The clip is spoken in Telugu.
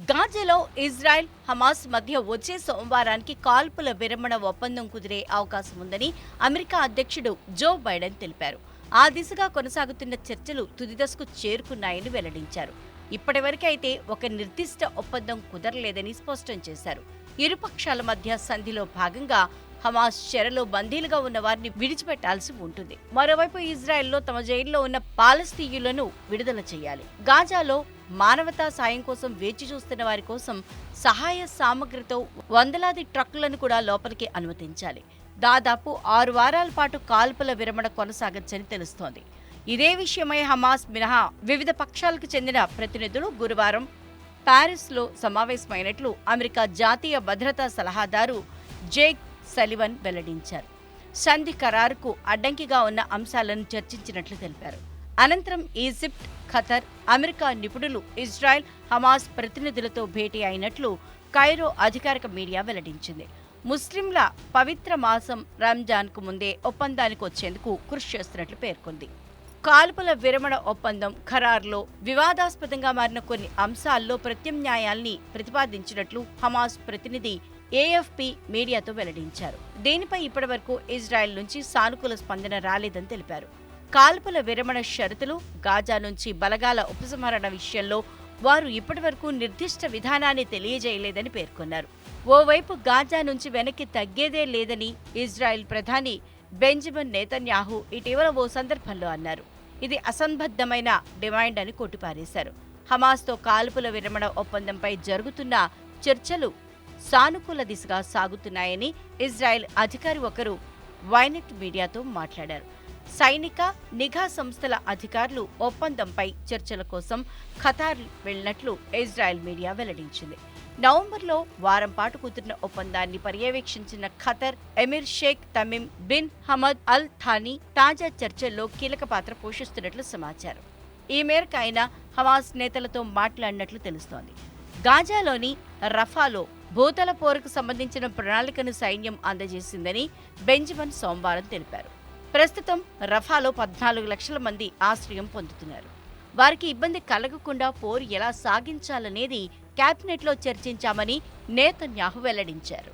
గాజాలో ఇజ్రాయెల్ హమాస్ మధ్య వచ్చే సోమవారానికి కాల్పుల విరమణ ఒప్పందం కుదిరే అవకాశం ఉందని అమెరికా అధ్యక్షుడు జో బైడెన్ తెలిపారు. ఆ దిశగా కొనసాగుతున్న చర్చలు తుది దశకు చేరుకున్నాయని వెల్లడించారు. ఇప్పటివరకైతే ఒక నిర్దిష్ట ఒప్పందం కుదరలేదని స్పష్టం చేశారు. ఇరుపక్షాల మధ్య సంధిలో భాగంగా హమాస్ చెరలో బందీలుగా ఉన్న వారిని విడిచిపెట్టాల్సి ఉంటుంది. మరోవైపు ఇజ్రాయెల్లో తమ జైల్లో ఉన్న పాలస్తీయులను విడుదల చేయాలి. గాజాలో మానవతా సాయం కోసం వేచి చూస్తున్న వారి కోసం సహాయ సామగ్రితో వందలాది ట్రక్కులను కూడా లోపలికి అనుమతించాలి. దాదాపు ఆరు వారాల పాటు కాల్పుల విరమణ కొనసాగచ్చని తెలుస్తోంది. ఇదే విషయమై హమాస్ మినహా వివిధ పక్షాలకు చెందిన ప్రతినిధులు గురువారం ప్యారిస్లో సమావేశమైనట్లు అమెరికా జాతీయ భద్రతా సలహాదారు జేక్ సలివన్ వెల్లడించారు. సంధి ఖరారుకు అడ్డంకిగా ఉన్న అంశాలను చర్చించినట్లు తెలిపారు. అనంతరం ఈజిప్ట్ ఖతర్ అమెరికా నిపుణులు ఇజ్రాయెల్ హమాస్ ప్రతినిధులతో భేటీ అయినట్లు కైరో అధికారిక మీడియా వెల్లడించింది. ముస్లింల పవిత్ర మాసం రంజాన్కు ముందే ఒప్పందానికి వచ్చేందుకు కృషి చేస్తున్నట్లు పేర్కొంది. కాల్పుల విరమణ ఒప్పందం ఖరార్లో వివాదాస్పదంగా మారిన కొన్ని అంశాల్లో ప్రత్యామ్నాయాల్ని ప్రతిపాదించినట్లు హమాస్ ప్రతినిధి ఏఎఫ్పి మీడియాతో వెల్లడించారు. దీనిపై ఇప్పటివరకు ఇజ్రాయెల్ నుంచి సానుకూల స్పందన రాలేదని తెలిపారు. కాల్పుల విరమణ షరతులు గాజా నుంచి బలగాల ఉపసంహరణ విషయంలో వారు ఇప్పటివరకు నిర్దిష్ట విధానాన్ని తెలియజేయలేదని పేర్కొన్నారు. ఓవైపు గాజా నుంచి వెనక్కి తగ్గేదే లేదని ఇజ్రాయెల్ ప్రధాని బెంజమిన్ నేతన్యాహు ఇటీవల ఓ సందర్భంలో అన్నారు. ఇది అసంబద్ధమైన డిమాండ్ అని కొట్టిపారేశారు. హమాస్తో కాల్పుల విరమణ ఒప్పందంపై జరుగుతున్న చర్చలు సానుకూల దిశగా సాగుతున్నాయని ఇజ్రాయెల్ అధికారి ఒకరు వైనెట్ మీడియాతో మాట్లాడారు. సైనిక నిఘా సంస్థల అధికారులు ఒప్పందంపై చర్చల కోసం ఖతార్ వెళ్ళినట్లు ఇజ్రాయెల్ మీడియా వెల్లడించింది. నవంబర్లో వారం పాటు కుదిరిన ఒప్పందాన్ని పర్యవేక్షించిన Qatar emir Sheikh Tamim bin Hamad Al Thani తాజా చర్చల్లో కీలక పాత్ర పోషిస్తున్నట్లు సమాచారం. ఈ మేరకు ఆయన హమాస్ నేతలతో మాట్లాడినట్లు తెలుస్తోంది. గాజాలోని రఫాలో భూతల పోరుకు సంబంధించిన ప్రణాళికను సైన్యం అందజేసిందని బెంజమిన్ సోమవారం తెలిపారు. ప్రస్తుతం రఫాలో పద్నాలుగు లక్షల మంది ఆశ్రయం పొందుతున్నారు. వారికి ఇబ్బంది కలగకుండా పోరు ఎలా సాగించాలనేది కేబినెట్లో చర్చించామని నేతన్యాహు వెల్లడించారు.